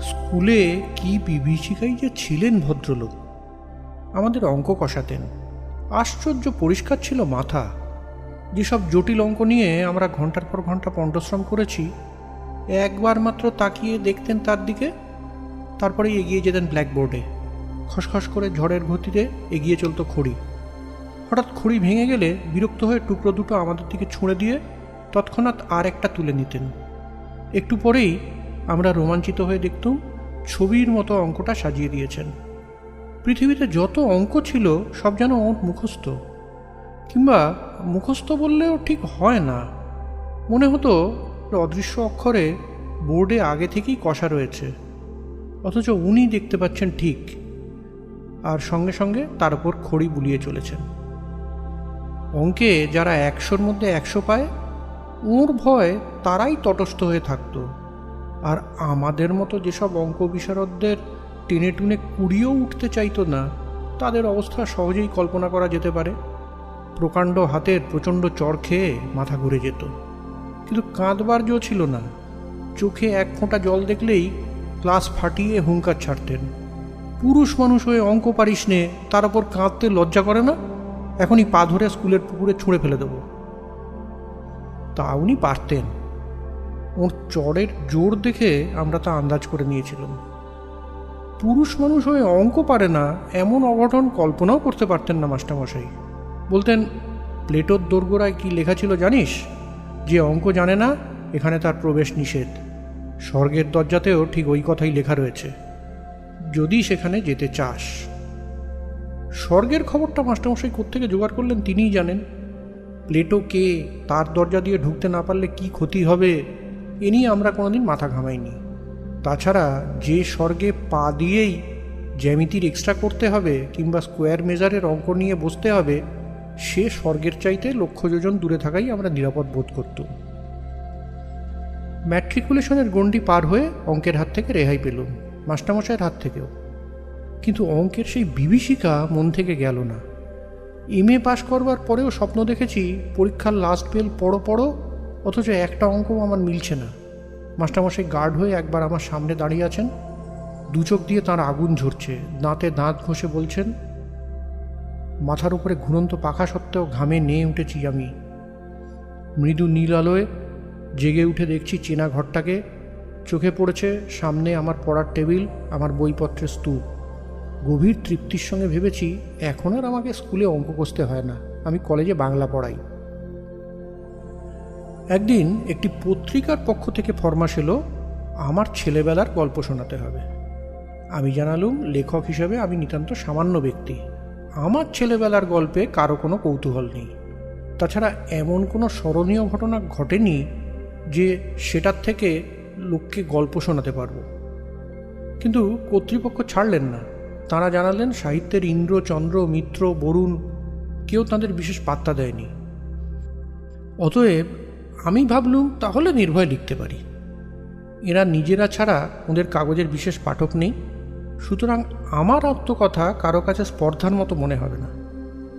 স্কুলে কি বিভীষিকাই যে ছিলেন ভদ্রলোক? আমাদের অঙ্ক কষাতেন। আশ্চর্য পরিষ্কার ছিল মাথা। যেসব জটিল অঙ্ক নিয়ে আমরা ঘণ্টার পর ঘণ্টা পণ্ডশ্রম করেছি, একবার মাত্র তাকিয়ে দেখতেন তার দিকে, তারপরে এগিয়ে যেতেন ব্ল্যাকবোর্ডে। খসখস করে ঝড়ের গতিতে এগিয়ে চলতো খড়ি। হঠাৎ খড়ি ভেঙে গেলে বিরক্ত হয়ে টুকরো দুটো আমাদের দিকে ছুঁড়ে দিয়ে তৎক্ষণাৎ আর একটা তুলে নিতেন। একটু পরেই আমরা রোমাঞ্চিত হয়ে দেখতুম ছবির মতো অঙ্কটা সাজিয়ে দিয়েছেন। পৃথিবীতে যত অঙ্ক ছিল, সব যেন ওর মুখস্থ। কিংবা মুখস্থ বললেও ঠিক হয় না। মনে হতো অদৃশ্য অক্ষরে বোর্ডে আগে থেকেই কষা রয়েছে। অথচ উনি দেখতে পাচ্ছেন ঠিক। আর সঙ্গে সঙ্গে তার উপর খড়ি বুলিয়ে চলেছেন। অঙ্কে যারা একশোর মধ্যে একশো পায়, ওর ভয় তারাই তটস্থ হয়ে থাকতো। আর আমাদের মতো যেসব অঙ্ক বিশারদদের টেনে টুনে কুড়িয়েও উঠতে চাইতো না, তাদের অবস্থা সহজেই কল্পনা করা যেতে পারে। প্রকাণ্ড হাতের প্রচণ্ড চর খেয়ে মাথা ঘুরে যেত। কিন্তু কাঁদবার জো ছিল না। চোখে এক ফোঁটা জল দেখলেই ক্লাস ফাটিয়ে হুঙ্কার ছাড়তেন। পুরুষ মানুষ হয়ে অঙ্ক পারিস নে, তার ওপর কাঁদতে লজ্জা করে না? এখনই পা ধরে স্কুলের পুকুরে ছুঁড়ে ফেলে দেব। তা উনি পারতেন। ওর চড়ের জোর দেখে আমরা তা আন্দাজ করে নিয়েছিলাম। পুরুষ মানুষ হয়ে অঙ্ক পারে না, এমন অঘটন কল্পনাও করতে পারতেন না মাস্টারমশাই। বলতেন, প্লেটোর দোরগোড়ায় কি লেখা ছিল জানিস? যে অঙ্ক জানে না, এখানে তার প্রবেশ নিষেধ। স্বর্গের দরজাতেও ঠিক ওই কথাই লেখা রয়েছে। যদি সেখানে যেতে চাস। স্বর্গের খবরটা মাস্টারমশাই কোত্থেকে জোগাড় করলেন তিনিই জানেন। প্লেটো কে তার দরজা দিয়ে ঢুকতে না পারলে কি ক্ষতি হবে? এ নিয়ে আমরা কোনোদিন মাথা ঘামাইনি। তাছাড়া যে স্বর্গে পা দিয়েই জ্যামিতির এক্সট্রা করতে হবে কিংবা স্কোয়ার মেজারের অঙ্ক নিয়ে বসতে হবে, সে স্বর্গের চাইতে লক্ষ যোজন দূরে থাকাই আমরা নিরাপদ বোধ করতুম ম্যাট্রিকুলেশনের গণ্ডি পার হয়ে অঙ্কের হাত থেকে রেহাই পেলুম, মাস্টারমশাইয়ের হাত থেকেও। কিন্তু অঙ্কের সেই বিভীষিকা মন থেকে গেল না। এম এ পাশ করবার পরেও স্বপ্ন দেখেছি পরীক্ষার লাস্ট বেল পড়ো পড়ো অথচ একটা অঙ্কও আমার মিলছে না। মাস্টারমশাই গার্ড হয়ে একবার আমার সামনে দাঁড়িয়ে আছেন। দু চোখ দিয়ে তাঁর আগুন ঝরছে। দাঁতে দাঁত ঘষে বলছেন, মাথার উপরে ঘুরন্ত পাখা সত্ত্বেও ঘামে নেয়ে উঠেছি আমি। মৃদু নীল আলোয় জেগে উঠে দেখছি চেনা ঘরটাকে। চোখে পড়েছে সামনে আমার পড়ার টেবিল, আমার বইপত্রের স্তূপ। গভীর তৃপ্তির সঙ্গে ভেবেছি, এখন আর আমাকে স্কুলে অঙ্ক কষতে হয় না। আমি কলেজে বাংলা পড়াই। একদিন একটি পত্রিকার পক্ষ থেকে ফরমাস এলো, আমার ছেলেবেলার গল্প শোনাতে হবে। আমি জানালুম, লেখক হিসেবে আমি নিতান্ত সামান্য ব্যক্তি। আমার ছেলেবেলার গল্পে কারও কোনো কৌতূহল নেই। তাছাড়া এমন কোনো স্মরণীয় ঘটনা ঘটেনি যে সেটার থেকে লোককে গল্প শোনাতে পারব। কিন্তু কর্তৃপক্ষ ছাড়লেন না। তাঁরা জানালেন, সাহিত্যের ইন্দ্র, চন্দ্র, মিত্র, বরুণ কেউ তাদের বিশেষ পাত্তা দেয়নি। অতএব আমি ভাবলুম তাহলে নির্ভয় লিখতে পারি। এরা নিজেরা ছাড়া ওদের কাগজের বিশেষ পাঠক নেই। সুতরাং আমার আত্মকথা কারও কাছে স্পর্ধার মতো মনে হবে না।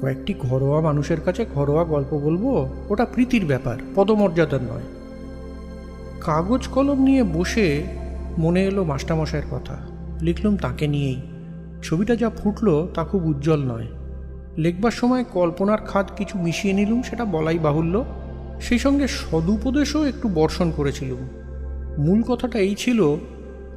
কয়েকটি ঘরোয়া মানুষের কাছে ঘরোয়া গল্প বলব, ওটা প্রীতির ব্যাপার, পদমর্যাদার নয়। কাগজ কলম নিয়ে বসে মনে এলো মাস্টারমশাইয়ের কথা। লিখলুম তাকে নিয়েই। ছবিটা যা ফুটলো তা খুব উজ্জ্বল নয়। লেখবার সময় কল্পনার খাদ কিছু মিশিয়ে নিলুম, সেটা বলাই বাহুল্য। সেই সঙ্গে সদুপদেশও একটু বর্ষণ করেছিলুম মূল কথাটা এই ছিল,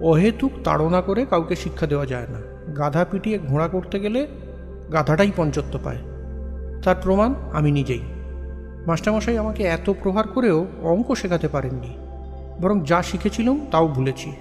অহেতুক তাড়না করে কাউকে শিক্ষা দেওয়া যায় না। গাধা পিটিয়ে ঘোড়া করতে গেলে গাধাটাই পঞ্চত্ব পায়। তার প্রমাণ আমি নিজেই। মাস্টারমশাই আমাকে এত প্রহার করেও অঙ্ক শেখাতে পারেননি। বরং যা শিখেছিলাম তাও ভুলেছি।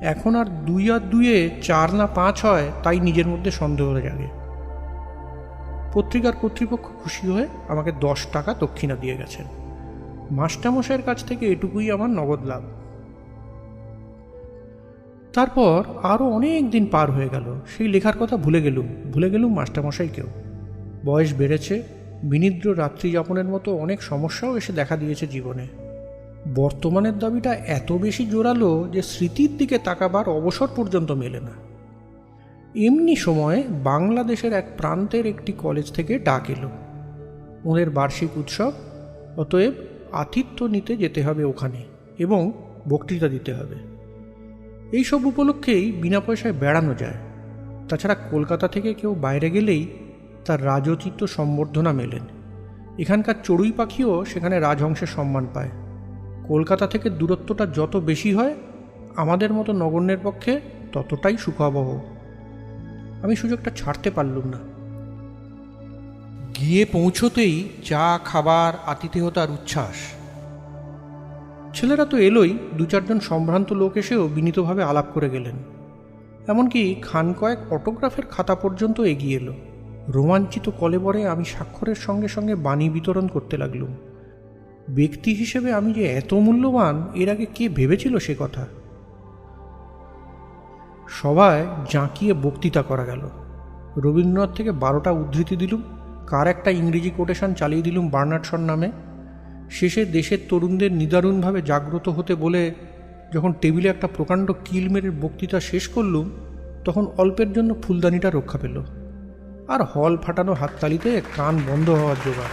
এখন আর দুই আর দুইয়ে চার না পাঁচ হয়, তাই নিজের মধ্যে সন্দেহ জাগে। পত্রিকার কর্তৃপক্ষ খুশি হয়ে আমাকে দশ টাকা দক্ষিণা দিয়ে গেছেন। মাস্টারমশাইয়ের কাছ থেকে এটুকুই আমার নগদ লাভ। তারপর আরও অনেক দিন পার হয়ে গেল, সেই লেখার কথা ভুলে গেলুম ভুলে গেলুম মাস্টারমশাইকেও বয়স বেড়েছে, বিনিদ্র রাত্রি যাপনের মতো অনেক সমস্যাও এসে দেখা দিয়েছে জীবনে। বর্তমানের দাবিটা এত বেশি জোরালো যে স্মৃতির দিকে তাকাবার অবসর পর্যন্ত মেলে না। এমনি সময় বাংলাদেশের এক প্রান্তের একটি কলেজ থেকে ডাক এলো। ওদের বার্ষিক উৎসব, অতএব আতিথ্য নিতে যেতে হবে ওখানে এবং বক্তৃতা দিতে হবে। এইসব উপলক্ষেই বিনা পয়সায় বেড়ানো যায়। তাছাড়া কলকাতা থেকে কেউ বাইরে গেলেই তার রাজোচিত সম্বর্ধনা মেলেন। এখানকার চড়ুই পাখিও সেখানে রাজহংসের সম্মান পায়। কলকাতা থেকে দূরত্বটা যত বেশি হয়, আমাদের মতো নগণ্যের পক্ষে ততটাই সুখাবহ। আমি সুযোগটা ছাড়তে পারলুম না। গিয়ে পৌঁছতেই চা, খাবার, আতিথেয়তার উচ্ছ্বাস। ছেলেরা তো এলোই, দু চারজন সম্ভ্রান্ত লোক এসেও বিনীতভাবে আলাপ করে গেলেন। এমনকি খান কয়েক অটোগ্রাফের খাতা পর্যন্ত এগিয়ে এলো। রোমাঞ্চিত কলেবরে আমি স্বাক্ষরের সঙ্গে সঙ্গে বাণী বিতরণ করতে লাগলুম। ব্যক্তি হিসেবে আমি যে এত মূল্যবান, এর আগে কে ভেবেছিল সে কথা? সবাই জাঁকিয়ে বক্তৃতা করা গেল। রবীন্দ্রনাথ থেকে বারোটা উদ্ধৃতি দিলুম। কার একটা ইংরেজি কোটেশন চালিয়ে দিলুম বার্নার্ডসন নামে? শেষে দেশের তরুণদের নিদারুণভাবে জাগ্রত হতে বলে যখন টেবিলে একটা প্রকাণ্ড কিল মেরে বক্তৃতা শেষ করলুম, তখন অল্পের জন্য ফুলদানিটা রক্ষা পেল। আর হল ফাটানো হাততালিতে কান বন্ধ হওয়ার জোগাড়।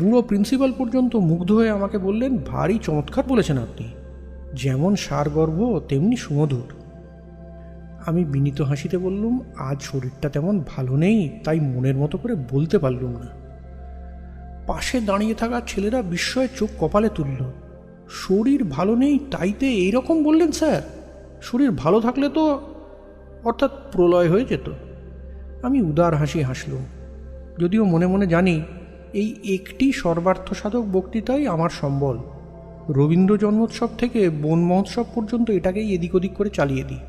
বুড়ো প্রিন্সিপাল পর্যন্ত মুগ্ধ হয়ে আমাকে বললেন, ভারী চমৎকার বলেছেন আপনি। যেমন সারগর্ভ, তেমনি সুমধুর। আমি বিনীত হাসিতে বললুম, আজ শরীরটা তেমন ভালো নেই, তাই মনের মতো করে বলতে পারলুম না। পাশে দাঁড়িয়ে থাকা ছেলেরা বিস্ময়ে চোখ কপালে তুলল, শরীর ভালো নেই, তাইতে এইরকম বললেন স্যার? শরীর ভালো থাকলে তো অর্থাৎ প্রলয় হয়ে যেত। আমি উদার হাসি হাসলুম, যদিও মনে মনে জানি, এই একটি সর্বার্থ সাধক বক্তৃতাই আমার সম্বল। রবীন্দ্র জন্মোৎসব থেকে বন মহোৎসব পর্যন্ত এটাকেই এদিক ওদিক করে চালিয়ে দিই।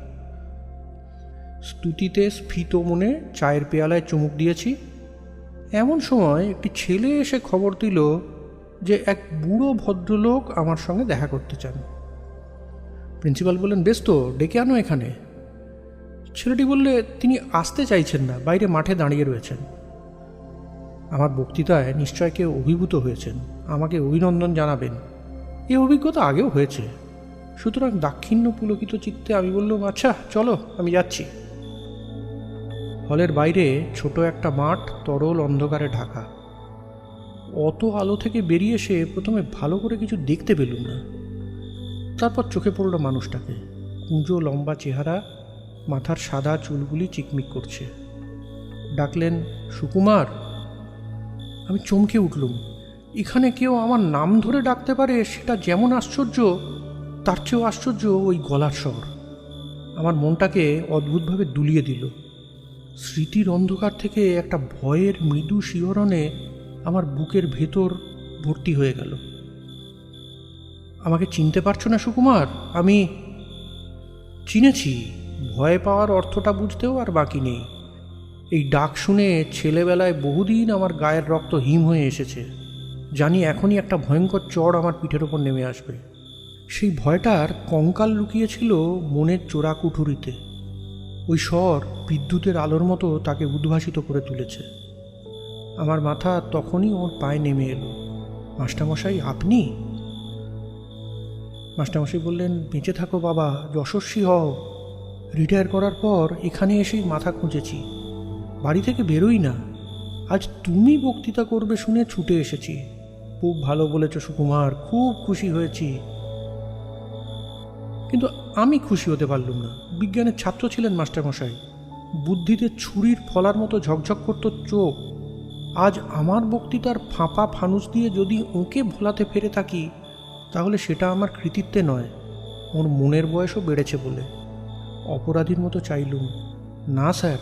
স্তুতিতে স্ফীত মনে চায়ের পেয়ালায় চুমুক দিয়েছি। এমন সময় একটি ছেলে এসে খবর দিল যে এক বুড়ো ভদ্রলোক আমার সঙ্গে দেখা করতে চান। প্রিন্সিপাল বললেন, বেশ তো, ডেকে আনো এখানে। ছেলেটি বললে, তিনি আসতে চাইছেন না, বাইরে মাঠে দাঁড়িয়ে রয়েছেন। আমার বক্তৃতায় নিশ্চয় কেউ অভিভূত হয়েছেন, আমাকে অভিনন্দন জানাবেন। এই অভিজ্ঞতা আগেও হয়েছে। সুতরাং দাক্ষিণ্য পুলকিত চিত্তে আমি বললাম আচ্ছা চলো, আমি যাচ্ছি। হলের বাইরে ছোট একটা মাঠ তরল অন্ধকারে ঢাকা। অত আলো থেকে বেরিয়ে এসে প্রথমে ভালো করে কিছু দেখতে পেলুম না। তারপর চোখে পড়ল মানুষটাকে। কুঁজো লম্বা চেহারা, মাথার সাদা চুলগুলি চিকমিক করছে। ডাকলেন, সুকুমার! আমি চমকে উঠলুম। এখানে কেউ আমার নাম ধরে ডাকতে পারে, সেটা যেমন আশ্চর্য, তার চেয়েও আশ্চর্য ওই গলার স্বর। আমার মনটাকে অদ্ভুতভাবে দুলিয়ে দিল। স্মৃতির অন্ধকার থেকে একটা ভয়ের মৃদু শিহরণে আমার বুকের ভেতর ভর্তি হয়ে গেল। আমাকে চিনতে পারছ না সুকুমার? আমি চিনেছি। ভয় পাওয়ার অর্থটা বুঝতেও আর বাকি নেই। এই ডাক শুনে ছেলেবেলায় বহুদিন আমার গায়ের রক্ত হিম হয়ে এসেছে। জানি এখনই একটা ভয়ঙ্কর চড় আমার পিঠের ওপর নেমে আসবে। সেই ভয়টার কঙ্কাল লুকিয়েছিল মনের চোরা কুঠুরিতে ওই স্বর বিদ্যুতের আলোর মতো তাকে উদ্ভাসিত করে তুলেছে। আমার মাথা তখনই ওর পায়ে নেমে এলো। মাস্টারমশাই, আপনি? মাস্টারমশাই বললেন, বেঁচে থাকো বাবা, যশস্বী হও। রিটায়ার করার পর এখানে এসেই মাথা খুঁজেছি। বাড়ি থেকে বেরোই না। আজ তুমি বক্তৃতা করবে শুনে ছুটে এসেছি। খুব ভালো বলেছ সুকুমার, খুব খুশি হয়েছি। কিন্তু আমি খুশি হতে পারলুম না। বিজ্ঞানের ছাত্র ছিলেন মাস্টারমশাই। বুদ্ধিতে ছুরির ফলার মতো ঝকঝক করত চোখ। আজ আমার বক্তৃতার ফাঁপা ফানুস দিয়ে যদি ওকে ভোলাতে ফেরে থাকি, তাহলে সেটা আমার কৃতিত্বে নয়, ওর মনের বয়সও বেড়েছে বলে। অপরাধীর মতো চাইলুম। না, স্যার।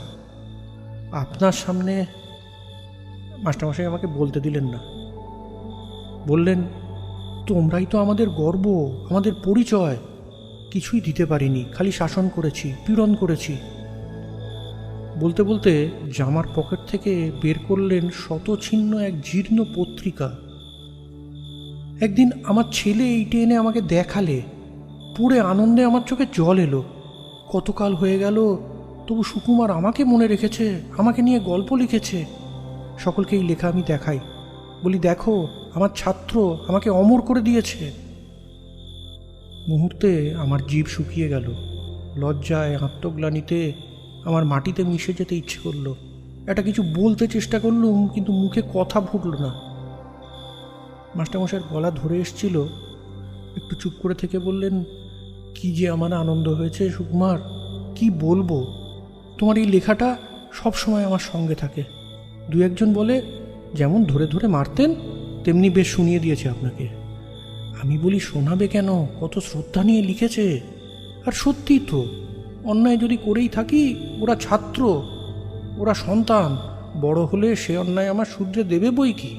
আপনার সামনে মাস্টারমশাই আমাকে বলতে দিলেন না। বললেন, তোমরাই তো আমাদের গর্ব, আমাদের পরিচয়। কিছুই দিতে পারিনি, খালি শাসন করেছি, পীড়ন করেছি। বলতে বলতে জামার পকেট থেকে বের করলেন শতছিন্ন এক জীর্ণ পত্রিকা। একদিন আমার ছেলে এইটে এনে আমাকে দেখালে পুরে আনন্দে আমার চোখে জল এলো। কতকাল হয়ে গেল, তবু সুকুমার আমাকে মনে রেখেছে, আমাকে নিয়ে গল্প লিখেছে। সকলকে এই লেখা আমি দেখাই। বলি, দেখো, আমার ছাত্র আমাকে অমর করে দিয়েছে। মুহূর্তে আমার জীব শুকিয়ে গেল। লজ্জায়, আত্মগ্লানিতে আমার মাটিতে মিশে যেতে ইচ্ছে করল। একটা কিছু বলতে চেষ্টা করলুম, কিন্তু মুখে কথা ফুটল না। মাস্টারমশাইয়ের গলা ধরে এসছিল। একটু চুপ করে থেকে বললেন, কি যে আমার আনন্দ হয়েছে সুকুমার, কি বলব? তোমার এই লেখাটা সব সময় আমার সঙ্গে থাকে। দু একজন বলে, যেমন ধরে ধরে মারতেন, তেমনি বেশ শুনিয়ে দিয়েছে আপনাকে। আমি বলি, শোনাবে কেন? কত শ্রদ্ধা নিয়ে লিখেছে। আর সত্যি তো, অন্যায় যদি করেই থাকি, ওরা ছাত্র, ওরা সন্তান, বড় হলে সে অন্যায় আমার শুধরে দেবে বই কি?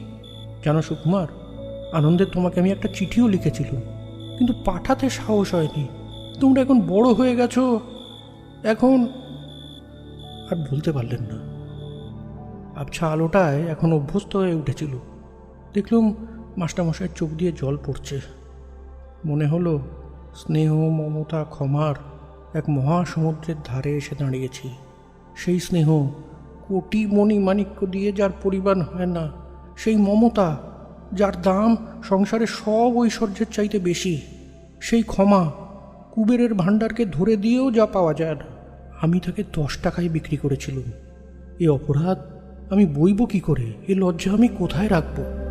জানো সুকুমার, আনন্দে তোমাকে আমি একটা চিঠিও লিখেছিলাম, কিন্তু পাঠাতে সাহস হয়নি। তোমরা এখন বড় হয়ে গেছো। এখন আর বলতে পারলেন না। আবছা আলোটায় এখন অভ্যস্ত হয়ে উঠেছিল। দেখলুম মাস্টারমশাইয়ের চোখ দিয়ে জল পড়ছে। মনে হলো স্নেহ, মমতা, ক্ষমার এক মহাসমুদ্রের ধারে এসে দাঁড়িয়েছি। সেই স্নেহ কোটি মণি মাণিক্য দিয়ে যার পরিমাণ হয় না, সেই মমতা যার দাম সংসারের সব ঐশ্বর্যের চাইতে বেশি, সেই ক্ষমা কুবেরের ভাণ্ডারকে ধরে দিয়েও যা পাওয়া যায় না। আমি তাকে দশ টাকায় বিক্রি করেছিলাম। এ অপরাধ আমি বইব কি করে? এ লজ্জা আমি কোথায় রাখব?